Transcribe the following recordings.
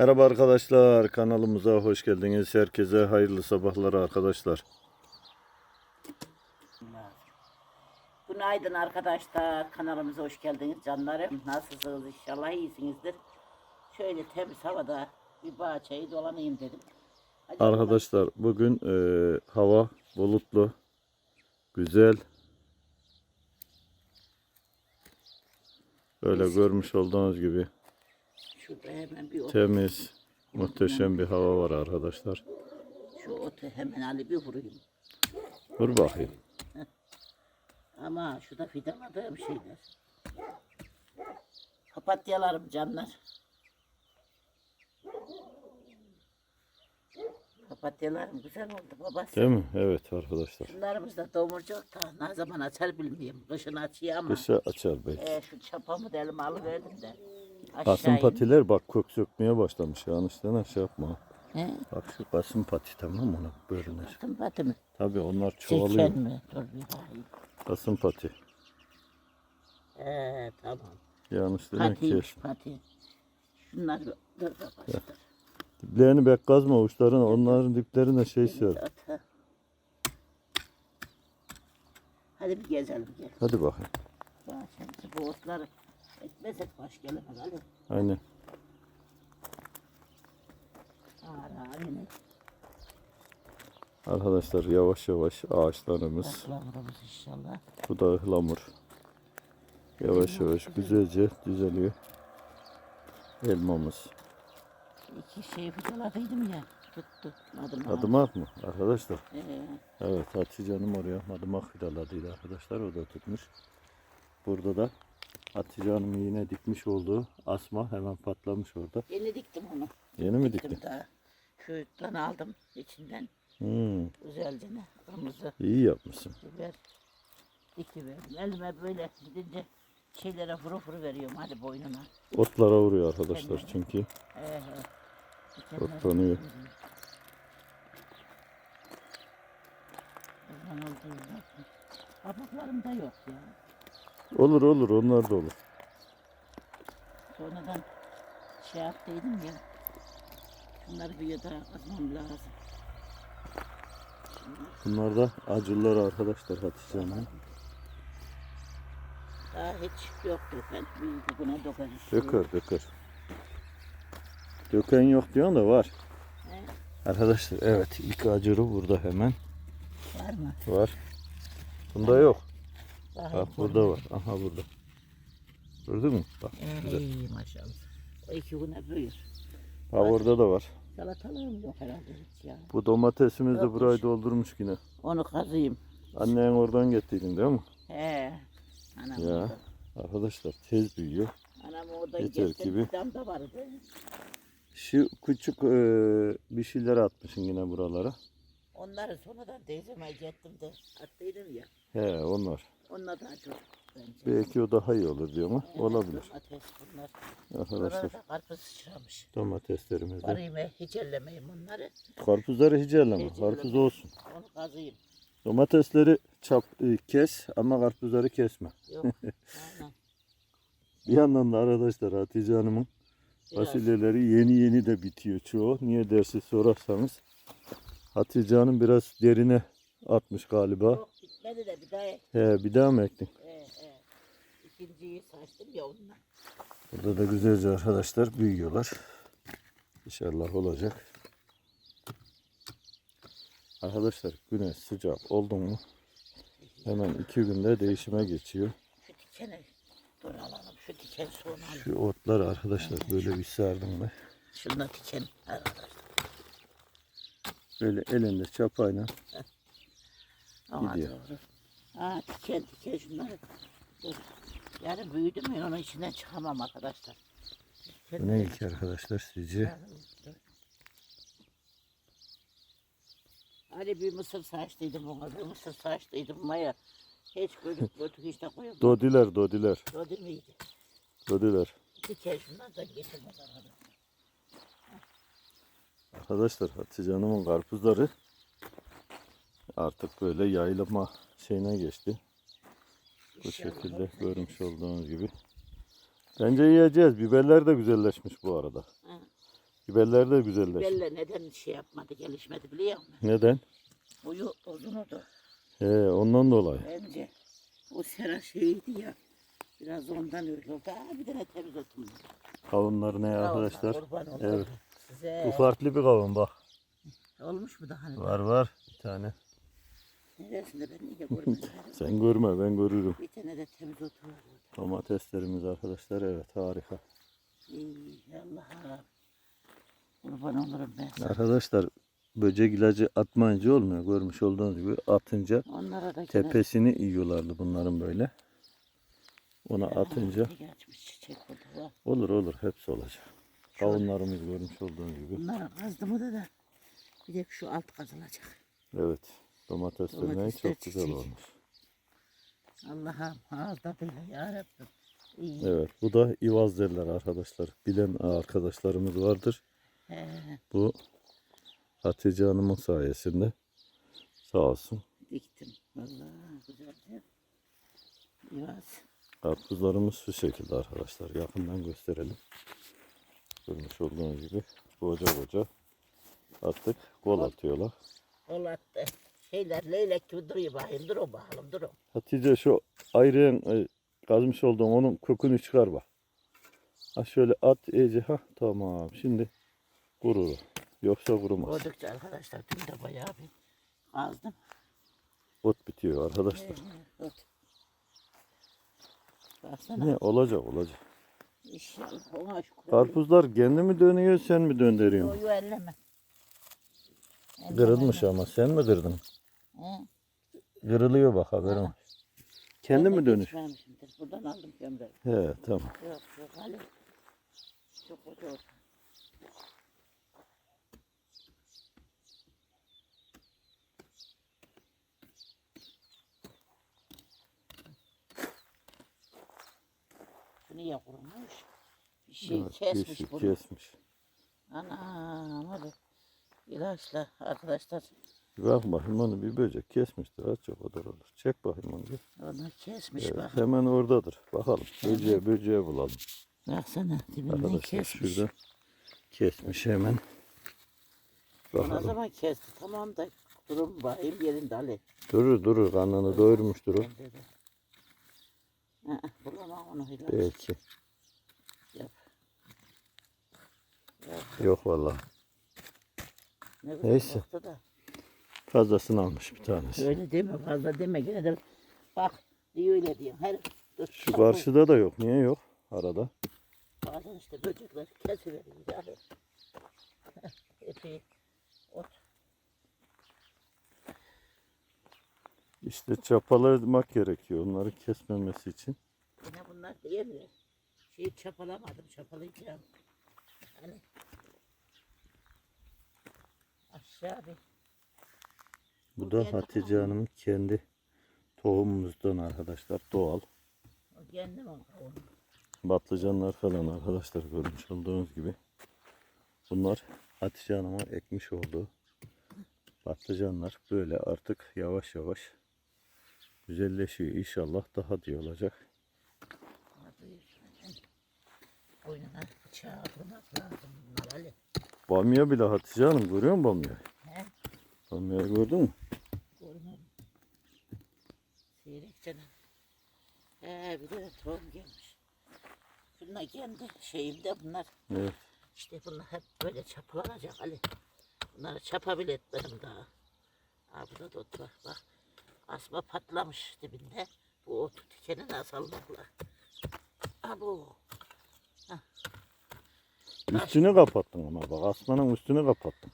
Merhaba arkadaşlar kanalımıza hoş geldiniz. Herkese hayırlı sabahlar arkadaşlar. Günaydın arkadaşlar. Kanalımıza hoş geldiniz canlarım. Nasılsınız inşallah iyisinizdir. Şöyle temiz havada bir bahçeyi dolanayım dedim. Hadi Arkadaşlar bugün e, hava bulutlu, güzel. Böyle görmüş olduğunuz gibi Şurada hemen bir ot, temiz, muhteşem bir hava var arkadaşlar. şu otu hemen Ali bir vurayım. Dur bakayım. Ama şurada fidanladığım şeyler. Papatyalarım canlar. Papatyalarım güzel oldu babası. Değil mi? Evet arkadaşlar. Şunlarımız da domurcuk da ne zaman açar bilmiyorum. Kışın açıyor ama. Kışa açar belki. E, şu çapamı da elime alıverdim de. Kasım in- patiler bak kök sökmeye başlamış. Yanlıştan şey yapma. He? Bak şu kasım pati tamam mı? Ona bölünür. Kasım patı mı? Tabii onlar çoğalıyor. Çeken mi? Dur bir bakayım. Kasım pati. He tamam. Yanlış demek ki. Patiymiş pati. Şunlar dur dur dur. Diplerini bek kazma uçlarına onların diplerine şey sür. Hadi bir gezelim gel. Hadi bakayım. Bak şimdi bu otları etmezsek baş gelemez Ali. Aynen. Ara yine. Arkadaşlar yavaş yavaş ağaçlarımız. İnşallah. Bu da ıhlamur. Yavaş yavaş güzelce düzeliyor. Elmamız. İki şey fırladıydım ya. Tuttu. Adım Madımak mı arkadaşlar? Ee, Evet Hatice Hanım oraya madımak fidaladıydı arkadaşlar. O da tutmuş. Burada da Hatice Hanım yine dikmiş olduğu asma hemen patlamış orada. yeni diktim onu. Yeni mi Diktim diktin? daha. Şuradan aldım içinden. Hmm, Güzelce ne? Kırmızı iyi yapmışsın. biber dikiverdim. Elime böyle gidince şeylere furu furu veriyorum hadi boynuna. Otlara vuruyor arkadaşlar çünkü. Dikenler Otlanıyor. Kabuklarım da yok ya. Olur olur onlar da olur. Sonradan şey yaptıydım ya. Şunları bir yatağa kazmam lazım. Bunlar da acılar arkadaşlar Hatice Hanım. Daha hiç yoktu ben buna dokunmuş. Döker döker. Döken yok diyorsun da var. He, Arkadaşlar evet ilk acırı burada hemen var mı? var. Bunda yok. Daha Bak burada var. Aha burada. Gördün mü? Bak güzel. Ey maşallah. O iki güne büyür. Ha orada da var. Salatalığım yok herhalde hiç ya. Bu domatesimiz de Yokmuş. burayı doldurmuş yine. Onu kazıyım. Annen oradan getirdin değil mi? He. Anam Ya. orada. Arkadaşlar tez büyüyor. Anam orada Yeter ki bir- da vardı. Şu küçük e, bir şeyler atmışsın yine buralara. Onları sonradan teyzeme gittim de attıydım ya. He onlar. Onlar daha çok bence. Belki o daha iyi olur diyor mu? Olabilir. Ateş bunlar. Arkadaşlar karpuz sıçramış. domateslerimiz de. Hiç ellemeyeyim onları. Karpuzları hiç elleme. Hiç Karpuz elleme. olsun. Onu kazıyım. Domatesleri çap e, kes ama karpuzları kesme. Yok. Aynen. Bir yandan da arkadaşlar Hatice Hanım'ın Biraz. fasulyeleri yeni yeni de bitiyor çoğu. Niye dersi sorarsanız. Hatice Hanım biraz derine atmış galiba. Yok bitmedi de bir daha He bir daha mı ektin? e, e, ikinciyi saçtım ya onunla. Burada da güzelce arkadaşlar büyüyorlar. İnşallah olacak. Arkadaşlar güneş sıcak oldu mu hemen iki günde değişime geçiyor. Şu dikeni dur alalım. Şu diken sonra alalım. Şu otlar arkadaşlar böyle bir sardım ben. Şunla diken arkadaşlar. Böyle elinde çapayla Ama Gidiyor. doğru. Ha diken diken şunları. Dur. Yani büyüdü mü onun içinden çıkamam arkadaşlar. bu ne ki arkadaşlar sizce? Dur. Hani bir mısır saçlıydım ona, bir mısır saçlıydım Maya. Hiç bölük hiç de koyamadım. Dodiler dodiler değil miydi? dodiler. Diken şunlardan getirmez arkadaşlar. Arkadaşlar Hatice Hanım'ın karpuzları artık böyle yaylama şeyine geçti. Bu İnşallah şekilde görmüş olduğunuz gibi. Bence yiyeceğiz. Biberler de güzelleşmiş bu arada. Ha. Biberler de güzelleşti. Belle neden şey yapmadı, gelişmedi biliyor musun? Neden? Boyu uzun oldu. He, ondan dolayı. Bence o sera şeyiydi ya. Biraz ondan öyle oldu. Aa, bir tane temiz otum. Kavunlar ne arkadaşlar? Evet. Size. Bu farklı bir kavun bak. Olmuş mu daha? Var var bir tane. Neresinde ben niye görmedim? Sen görme ben görürüm. bir tane de temiz otu var. orada. Domateslerimiz arkadaşlar evet harika. İyi Allah'a. Kurban olurum ben sana. Arkadaşlar böcek ilacı atmayınca olmuyor. Görmüş olduğunuz gibi atınca Onlara da gene- tepesini yiyorlardı bunların böyle. Ona atınca olur olur hepsi olacak. Kavunlarımız görmüş olduğunuz gibi. Bunlara kazdı mı da da bir de şu alt kazılacak. Evet domatesler ne Domatesler çok güzel çiçek. olmuş. Allah'ım ağızda böyle yarabbim. İyi. Evet bu da ivaz derler arkadaşlar. Bilen arkadaşlarımız vardır. He, Bu Hatice Hanım'ın sayesinde sağ olsun. diktim. Vallahi güzeldi. Yuvaz. Karpuzlarımız şu şekilde arkadaşlar. Yakından gösterelim. Görmüş olduğunuz gibi koca koca attık. Kol atıyorlar. Kol attı. Şeyler leylek gibi duruyor bakayım. Dur o bakalım dur o. Hatice şu ayrıyen e, kazmış olduğum onun kökünü çıkar bak. Ha şöyle at iyice ha tamam. Şimdi kurur. Yoksa kurumaz. Koydukça arkadaşlar dün de bayağı bir kazdım. Ot bitiyor arkadaşlar. Ot. Baksana. Ne olacak olacak. İnşallah ona şükür. Karpuzlar kendi mi dönüyor sen mi döndürüyorsun? Boyu elleme. Elleme, Kırılmış ama sen mi kırdın? He. Kırılıyor bak haberin. var. Kendi mi dönüş? Buradan aldım gömleği. He tamam. Yok yok Ali. Çok koca oldu. Bu niye kurumuş? Bir şey Evet, kesmiş kesmiş, bunu. kesmiş. Hadi. İlaçla arkadaşlar. Bak bakayım onu bir böcek kesmiştir. Az çok kadar olur. Çek bakayım onu bir. Onu kesmiş Evet, bak. hemen oradadır. Bakalım. Böceğe böceğe bulalım. Baksana dibinden Arkadaşlar kesmiş. şurada kesmiş hemen. O ne Bakalım. zaman kesti? Tamam da durum bakayım yerinde Ali. Durur durur. Karnını doyurmuştur o. Bulamam onu ilaç. Belki. Yap. Yap. Yok vallahi. Ne Neyse. da. Fazlasını almış bir tanesi. Öyle deme fazla deme gene de bak diyor öyle diyor. Her Şu karşıda da yok. Niye yok? Arada. Bazen işte böcekler kesiveriyor yani. Epey ot. İşte çapalamak gerekiyor. Onları kesmemesi için. Yine bunlar değil mi? Şeyi çapalamadım çapalayacağım. Hani aşağı bir Bu da Hatice. Hanım'ın kendi tohumumuzdan arkadaşlar. Doğal. kendim. Patlıcanlar falan arkadaşlar görmüş olduğunuz gibi. Bunlar Hatice Hanım'a ekmiş olduğu patlıcanlar böyle artık yavaş yavaş güzelleşiyor. İnşallah daha diye olacak. Bıçağı lazım bunlar Ali. Bamya bile Hatice Hanım görüyor musun bamyayı? He? Bamyayı gördün mü? Canım. He bir de tohum gelmiş. Bunlar kendi şeyimde bunlar. Evet. İşte bunlar hep böyle çapalanacak Ali. Bunları çapa bile etmedim daha. Ha burada da ot var bak. Asma patlamış dibinde. Bu otu tikeni nasıl almakla. Ha bu. Üstünü kapattın ama bak asmanın üstünü kapattın.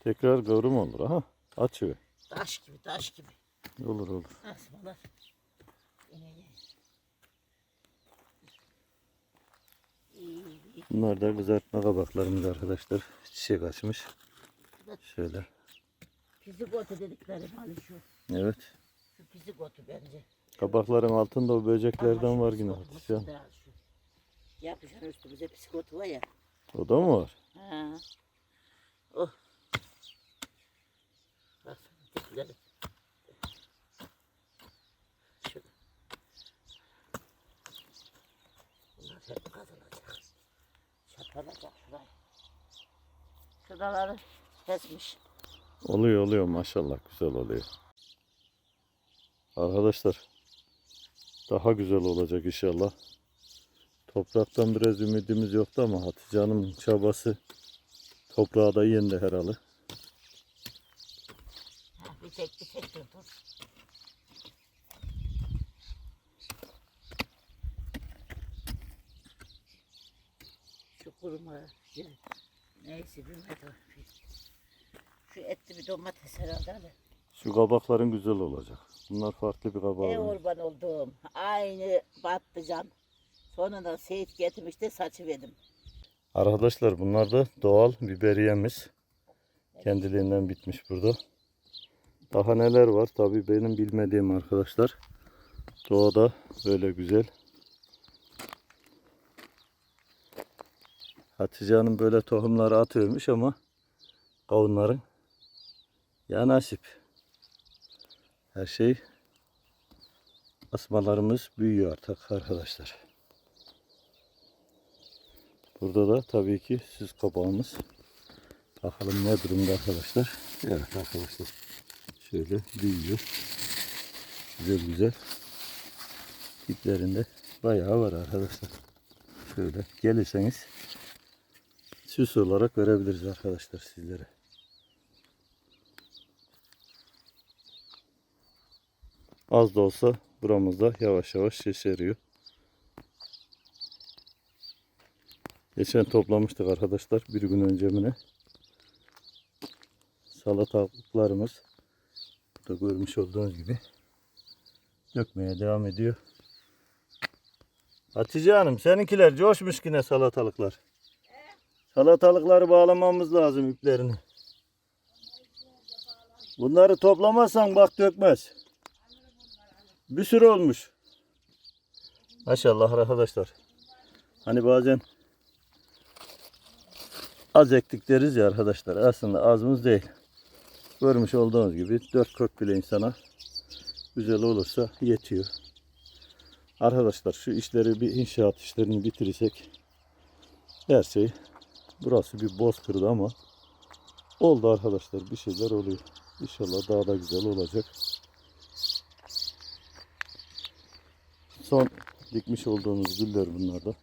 Tekrar kıvrım olur ha. Açıyor. Taş gibi taş gibi. Olur olur. Asmalar. Bunlar da kızartma kabaklarımız arkadaşlar. Çiçek açmış. Şöyle. Fizik otu dedikleri Ali şu. Evet. Şu fizik otu bence. Kabakların altında o böceklerden var yine otu şu. Yapışan üstümüze psikotu var ya. O da mı var? Ha. Oh. Baksana dipleri. Şurada. Çapalacak şurayı. Şuraları kesmiş. Oluyor oluyor maşallah güzel oluyor. Arkadaşlar daha güzel olacak inşallah. Topraktan biraz ümidimiz yoktu ama Hatice Hanım'ın çabası toprağa da yendi herhalde. Ha, bir tek bir tek dur kuruma ya, neyse bilmedim. Şu etli bir domates herhalde de. Şu kabakların güzel olacak. Bunlar farklı bir Ne kabak. kurban oldum. Aynı patlıcan. Sonunda Seyit getirmişti saçı verdim. Arkadaşlar bunlar da doğal biberiyemiz. Kendiliğinden bitmiş burada. Daha neler var tabi benim bilmediğim arkadaşlar. Doğada böyle güzel. Hatice Hanım böyle tohumları atıyormuş ama kavunların ya nasip. Her şey asmalarımız büyüyor artık arkadaşlar. Burada da tabii ki süs kabağımız. Bakalım ne durumda arkadaşlar. Evet arkadaşlar. Şöyle büyüyor. Güzel güzel. Diplerinde bayağı var arkadaşlar. Şöyle gelirseniz süs olarak verebiliriz arkadaşlar sizlere. Az da olsa buramızda yavaş yavaş yeşeriyor. Geçen toplamıştık arkadaşlar bir gün önce mi ne? Salatalıklarımız burada görmüş olduğunuz gibi dökmeye devam ediyor. Hatice Hanım seninkiler coşmuş yine salatalıklar. Salatalıkları bağlamamız lazım iplerini. Bunları toplamazsan bak dökmez. Bir sürü olmuş. Maşallah arkadaşlar. Hani bazen az ektik deriz ya arkadaşlar. Aslında azımız değil. Görmüş olduğunuz gibi dört kök bile insana güzel olursa yetiyor. Arkadaşlar şu işleri bir inşaat işlerini bitirirsek her şey burası bir bozkırdı ama oldu arkadaşlar bir şeyler oluyor. İnşallah daha da güzel olacak. Son dikmiş olduğumuz güller bunlar da.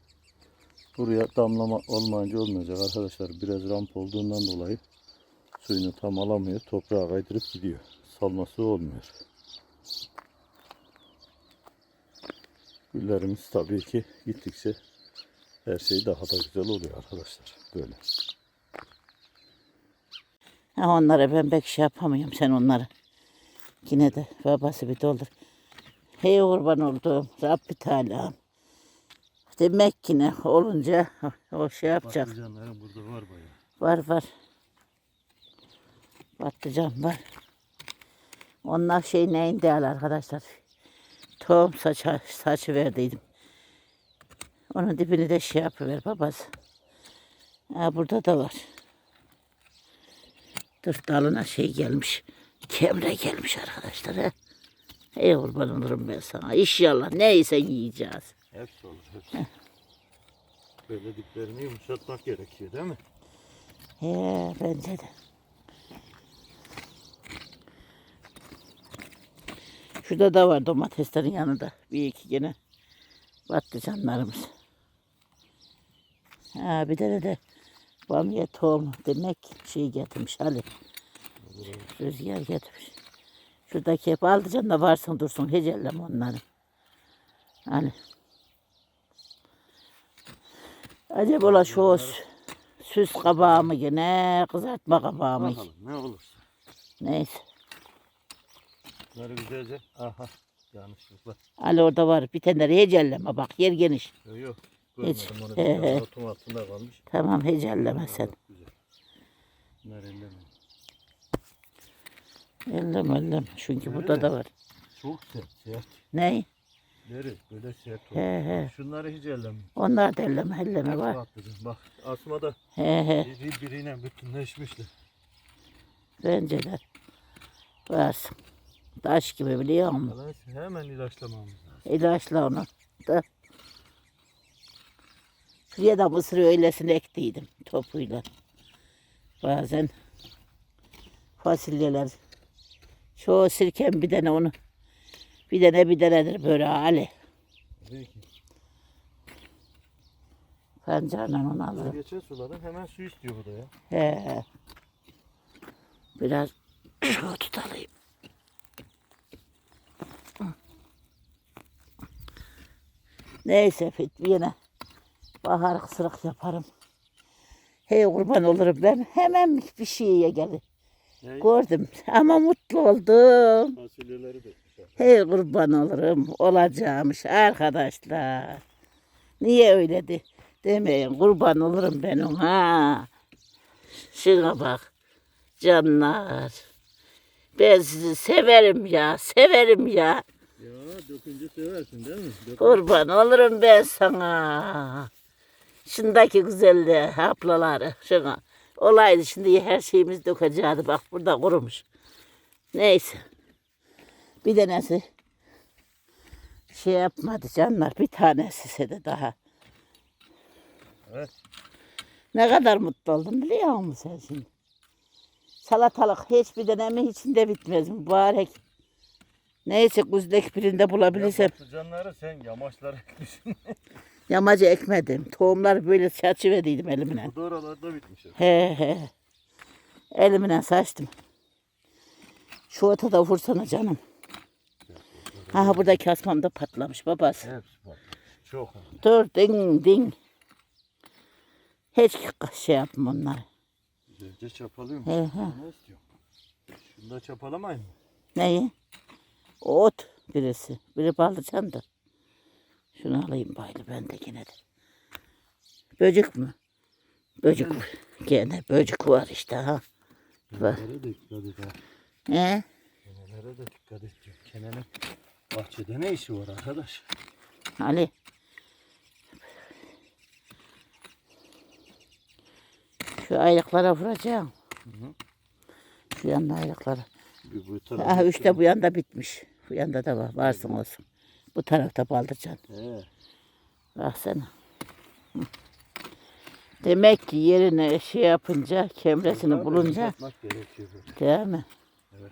Buraya damlama olmayınca olmayacak arkadaşlar. Biraz ramp olduğundan dolayı suyunu tam alamıyor. Toprağa kaydırıp gidiyor. Salması olmuyor. Güllerimiz tabii ki gittikçe her şey daha da güzel oluyor arkadaşlar. Böyle. Ha, onlara ben pek şey yapamıyorum sen onları. Yine de babası bir doldur. Hey kurban olduğum Rabbi Teala. Demek ki ne olunca o şey yapacak. Patlıcanların burada var bayağı. Var var. Patlıcan var. Onlar şey neyin değerli arkadaşlar. Tohum saça, saçı verdiydim. Onun dibini de şey yapıver babası. Ha, burada da var. Dur dalına şey gelmiş. Kemre gelmiş arkadaşlar. He. Ey kurban olurum ben sana. İnşallah neyse yiyeceğiz. Hepsi olur hepsi. Böyle diplerini yumuşatmak gerekiyor değil mi? He bence de. Şurada da var domateslerin yanında. Bir iki gene patlıcanlarımız. Ha bir de de bamya tohumu demek şey getirmiş Ali. Rüzgar getirmiş. Şuradaki hep patlıcan da varsın dursun hecelleme onları. Hani. Acaba ola şu sü- süs kabağı mı gene kızartma kabağı mı? Bakalım ne olursa. Neyse. Bunları güzelce. Aha yanlışlıkla. Ali orada var. Bir tane de hecelleme bak yer geniş. Yok yok. Hiç. Onu. Otum altında kalmış. Tamam hecelleme sen. Çok güzel. Bunlar elleme. Elleme elleme. Çünkü burada da var. Çok sert sert. Ne? Deri böyle sert He he. Şunları hiç elleme. Onlar da elleme elleme var. Patlıcan. Bak asma da He he. birbiriyle bütünleşmişler. Bence de. Varsın. Taş gibi biliyor musun? Hemen ilaçlamamız lazım. İlaçla onu. Da. Şuraya da mısır öylesine ektiydim topuyla. Bazen fasulyeler. Çoğu sirkem bir tane onu. Bir tane bir tanedir böyle Ali. Belki. Pancarla onu alırım. Geçen suladın hemen su istiyor bu da ya. He. Biraz şu tutalım. Neyse Fit yine bahar kısırık yaparım. Hey kurban olurum ben hemen bir şeye. Ne? Gördüm ama mutlu oldum. Fasulyeleri. Hey kurban olurum olacağımış arkadaşlar. Niye öyle de demeyin kurban olurum ben ona. Şuna bak canlar. Ben sizi severim ya severim ya. Ya dökünce seversin değil mi? Dök- Kurban olurum ben sana. Şundaki güzelliğe aplaları şuna. Olaydı şimdi her şeyimiz dökeceğiz. Bak burada kurumuş. Neyse. Bir tanesi şey yapmadı canlar. Bir tanesi de daha. Evet. Ne kadar mutlu oldum biliyor musun sen şimdi? Salatalık hiçbir dönemi içinde bitmez mübarek. Neyse kuzdaki birinde bulabilirsem. Patlıcanları sen yamaçlara ekmişsin. Yamacı ekmedim. Tohumları böyle saçıverdiydim elimle. bu da oralarda bitmiş. He he. Elimle saçtım. Şu ota da vursana canım. Ha buradaki asmam da patlamış babası. Hepsi. Çok. Dur ding ding. Hiç şey yapma onları. Güzelce çapalıyor He he. Ne istiyorsun? Şunu da çapalamayın mı? Neyi? Ot birisi. Biri baldıcan da. Şunu alayım baylı ben de gene de. Böcek mi? Böcek. Gene böcek var işte ha. Bak. Kenelere de dikkat et ha. He? Kenelere de dikkat et diyor. Bahçede ne işi var arkadaş? Ali. Şu aylıklara vuracağım. Şu yanına aylıklara. Bir bu tarafa. Aha işte bu yanda bitmiş. Bu yanda da var. Varsın olsun. Bu tarafta baldıcan. He. Baksana. Demek ki yerine şey yapınca, kemresini bulunca Yapmak gerekiyor. değil mi? Evet.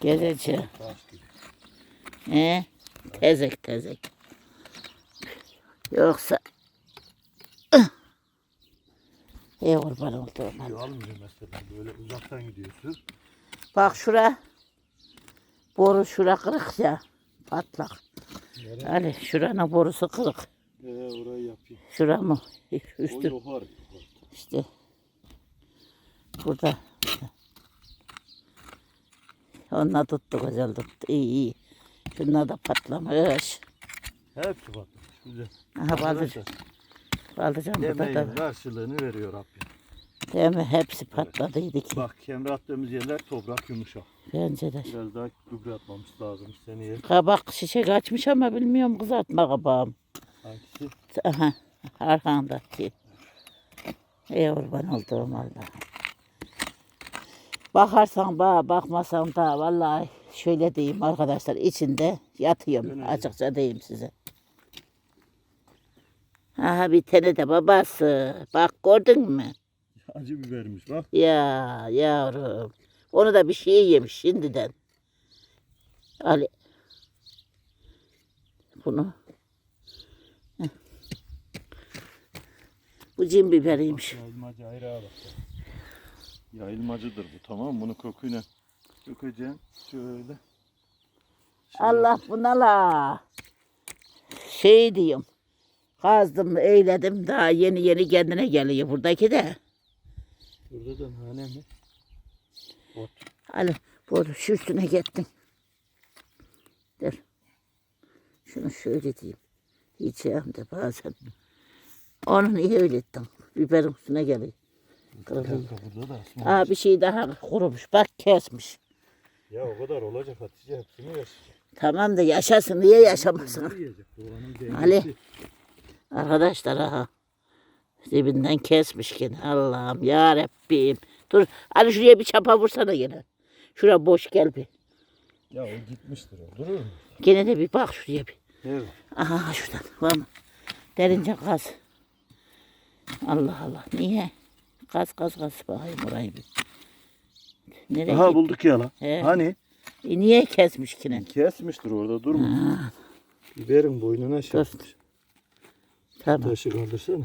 Gibi. He? Tezek tezek. Yoksa Ey kurban. Suyu almıyor mesela. Böyle uzaktan gidiyorsun. Bak şura. Boru şura kırık ya. Patlak. Nereye? Ali şuranın borusu kırık. He orayı yapayım. Şura mı? O Üstü yukarı. işte. Burada. Onunla tuttu güzel tuttu. İyi iyi. Şunlar da patlamış. Hepsi batmış. Güzel. Aha baldıcan. Baldıcan burada Yemeğin da. karşılığını veriyor Rabbim. Değil mi? Hepsi patladıydı ki. Bak kemre attığımız yerler toprak yumuşak. Bence de. Biraz daha gübre atmamız lazım seneye. Kabak çiçek açmış ama bilmiyorum kızartma kabağım. Hangisi? Aha, arkandaki. Ey kurban olduğum Allah. Bakarsan bana, bakmasan da vallahi şöyle diyeyim arkadaşlar içinde yatıyorum. Öyle. Açıkça diyeyim size. Aha bir tane de babası. Bak gördün mü? Acı bibermiş bak. Ya yavrum. Onu da bir şey yemiş şimdiden. Ali. Bunu. Heh. Bu cin biberiymiş. Yayılmacı ayrı bak. Yayılmacıdır bu tamam Bunu kokuyla dökeceksin. Şöyle. Allah buna la. Şey diyeyim. Kazdım, eyledim. Daha yeni yeni kendine geliyor buradaki de. Burada da nane mi? Ot. Ali bu şu üstüne gittin. Dur. Şunu şöyle diyeyim. Yiyeceğim de bazen. Onu niye öyle ettin? Biberin üstüne geliyor. Kırılıyor. Aa bir şey daha kurumuş. Bak kesmiş. Ya o kadar olacak Hatice hepsini yaşayacak. Tamam da yaşasın. Niye yaşamasın? Ali. Arkadaşlar aha. Dibinden kesmiş gene. Allah'ım ya Rabbim. Dur Ali şuraya bir çapa vursana gene. Şura boş gel bir. Ya o gitmiştir o. Durur mu? Gene de bir bak şuraya bir. Evet. Aha şuradan. Var mı? Derince kaz. Allah Allah. Niye? Kaz kaz kaz bakayım orayı bir. Nereye Aha gitti? bulduk ya lan. He. Hani? E, niye kesmiş ki ne? Kesmiştir orada durmuş. Biberin boynuna şey Dur. yapmış. Tamam. Taşı kaldırsana.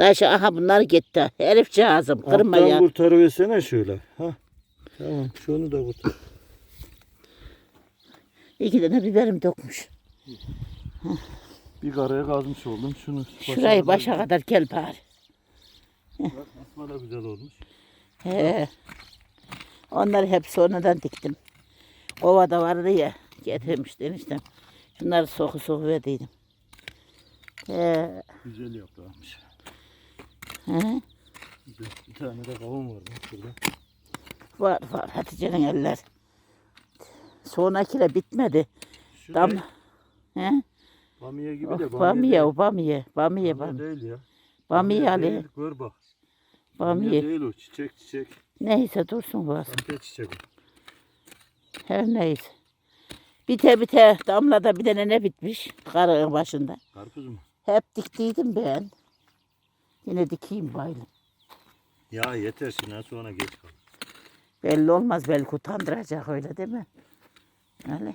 Taşı aha bunlar gitti. Herif cihazım kırma Alttan ya. kurtarıversene şöyle. Ha. Tamam şunu da kurtar. İki tane biberim dökmüş. Bir karaya kazmış oldum. Şunu Şurayı başa kadar gel bari. Bak, Asma da güzel olmuş. He. Onları hep sonradan diktim. Ovada vardı ya. Getirmiş eniştem. Şunları soku soku verdiydim. He. Güzel yaprağmış. He. Bir, tane de kavun var bak şurada. Var var Hatice'nin eller. Sonrakiyle bitmedi. Şu Dam. He? Bamiye gibi de Of, bamiye, bamiye o bamiye. Bamiye Bamiye bamiye. değil ya. Bamiye Ali. değil, Gör bak. Bamiye Bamiye. değil o. Çiçek çiçek. Neyse dursun var. Sahte çiçek. o. Her neyse. Bite bite damlada bir tane ne bitmiş karığın başında. Karpuz mu? Hep diktiydim ben. Yine dikeyim bayılım. Ya yeter şimdi sonra geç kal. Belli olmaz belki utandıracak öyle değil mi? Öyle.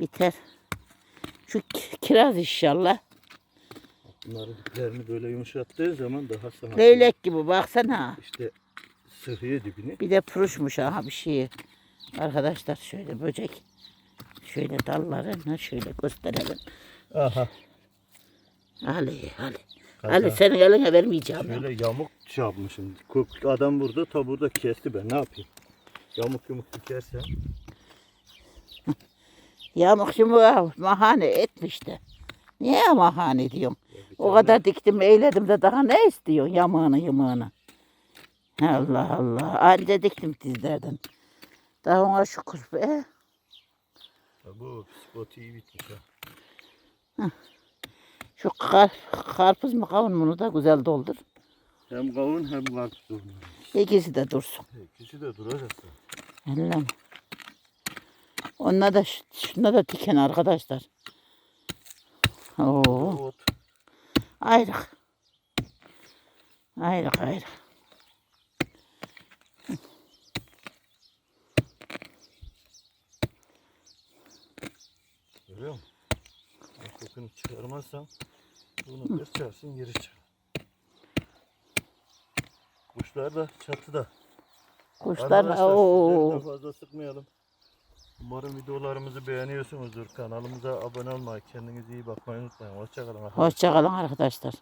Biter. Şu ki- kiraz inşallah. Bunları diplerini böyle yumuşattığı zaman daha sana. Leylek gibi baksana. İşte sıhhiye dibini. Bir de puruşmuş aha bir şey. Arkadaşlar şöyle böcek. Şöyle dallarını şöyle gösterelim. Aha. Ali, Ali. Ali senin eline vermeyeceğim. Şöyle yamuk şey yapmışım. Kok- Adam burada ta burada kesti ben ne yapayım? Yamuk yumuk dikersen. Yamuk yumuğa mahane etmişti. Niye mahane diyorum? O kadar diktim eyledim de daha ne istiyorsun yamağını yumağını? Allah Allah. Anca diktim dizlerden. Daha ona şükür be. Ya Bu spot iyi bitmiş ha. Şu kar, karpuz mu kavun mu onu da güzel doldur. Hem kavun hem karpuz olmalı. İkisi de dursun. İkisi de duracak. Allah'ım. Onunla da şuna da diken arkadaşlar. Oo, Ot. ayrık. Ayrık ayrık. Görüyor musun? Kokunu çıkarmazsan bunu kıracaksın geri çıkar. Kuşlar da çatıda. Kuşlar Arkadaşlar oo. sizleri de fazla sıkmayalım. Umarım videolarımızı beğeniyorsunuzdur. Kanalımıza abone olmayı, kendinize iyi bakmayı unutmayın. Hoşçakalın. Hoşçakalın arkadaşlar.